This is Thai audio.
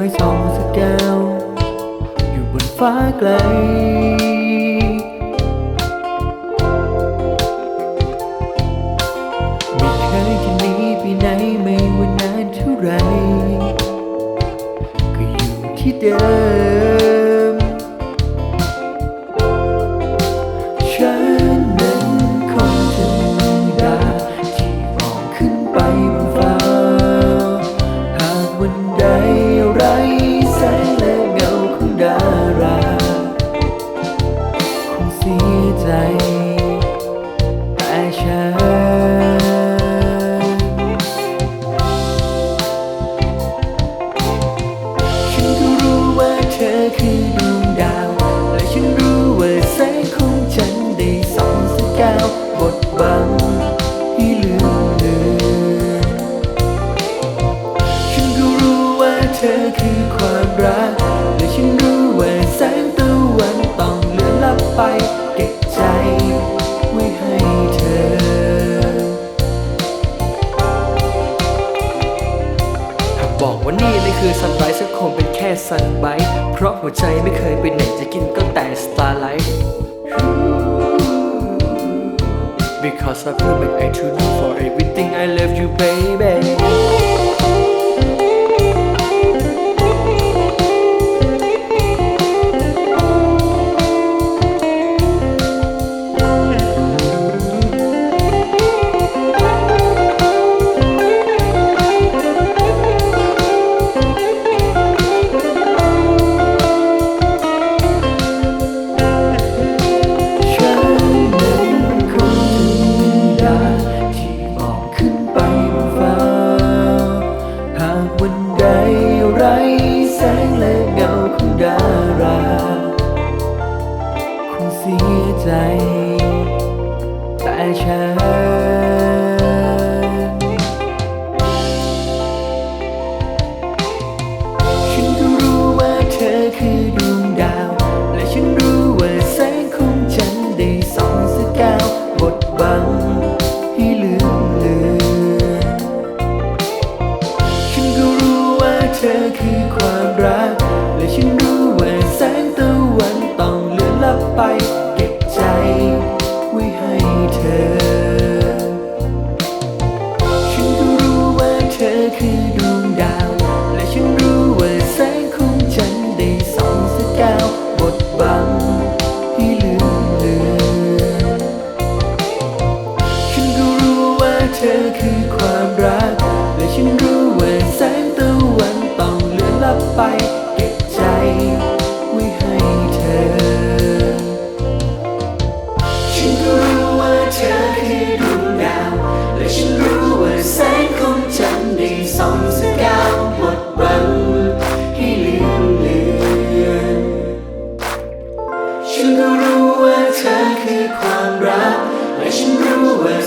อยส่องสแกวอยู่บนฟ้าไกล ไม่เคยจะหนีไปไหนไม่ว่านานเท่าไร ก็อยู่ที่เดิม ฉัน ฉันก็รู้ว่าเธอคือดวงดาว และฉันรู้ว่าแสงของฉันได้ส่องสกาวบดบังให้ลืมเลือนฉันก็รู้ว่าเธอคือความรัก และฉันรู้ว่าแสงตะวันต้องเลือนลับไป คือซันไรส์ก็คงเป็นแค่ซันไบต์เพราะหัวใจไม่เคยไปไหนจะกินก็แต่สตาร์ไลท์ Because I feel like I should do for everything I live เสียใจ แต่ฉัน และฉันรู้ว่าแสงของฉันได้ส่องสกาวบดบังให้ลืลือฉันก็รู้ว่าเธอคือความรัก และฉันรู้ว่าแสงตะวันต้องเลือนลับไปเก็บใจไว้ให้เธอ ฉันก็รู้ว่าเธอคือดวงดาว และฉันรู้ว่าแสง Christian Brewer